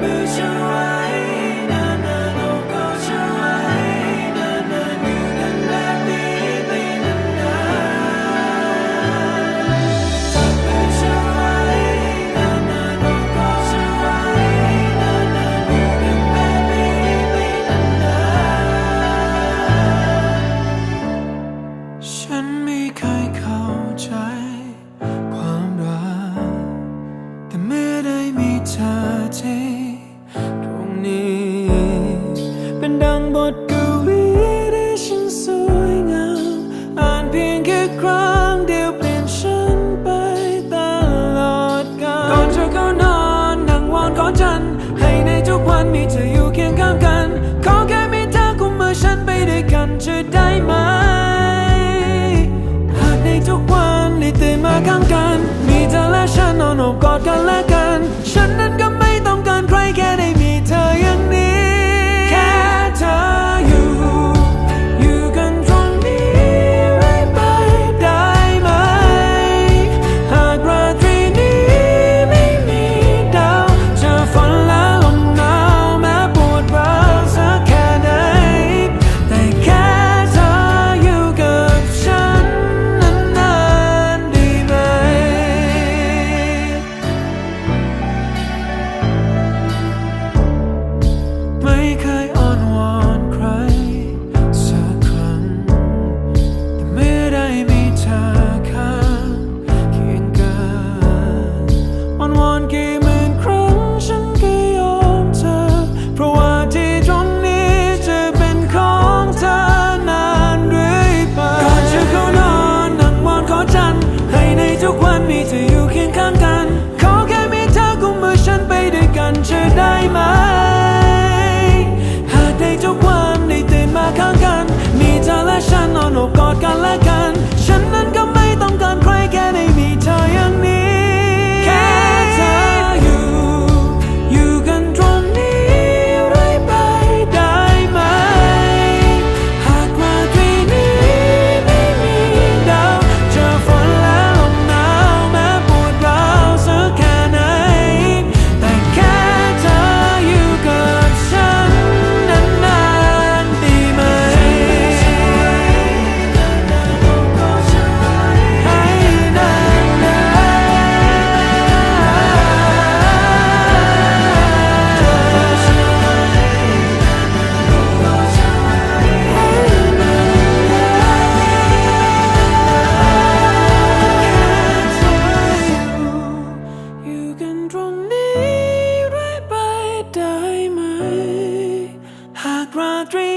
不想。 มีเธออยู่เคียงข้างกัน ขอแค่มีเธอกุมมือฉันไปได้วยกันจะได้ไหม หากในทุกวันได้ตื่นมาข้างกัน มีเธอและฉันนอนอบกอดกันและกัน ไหม หากราตรี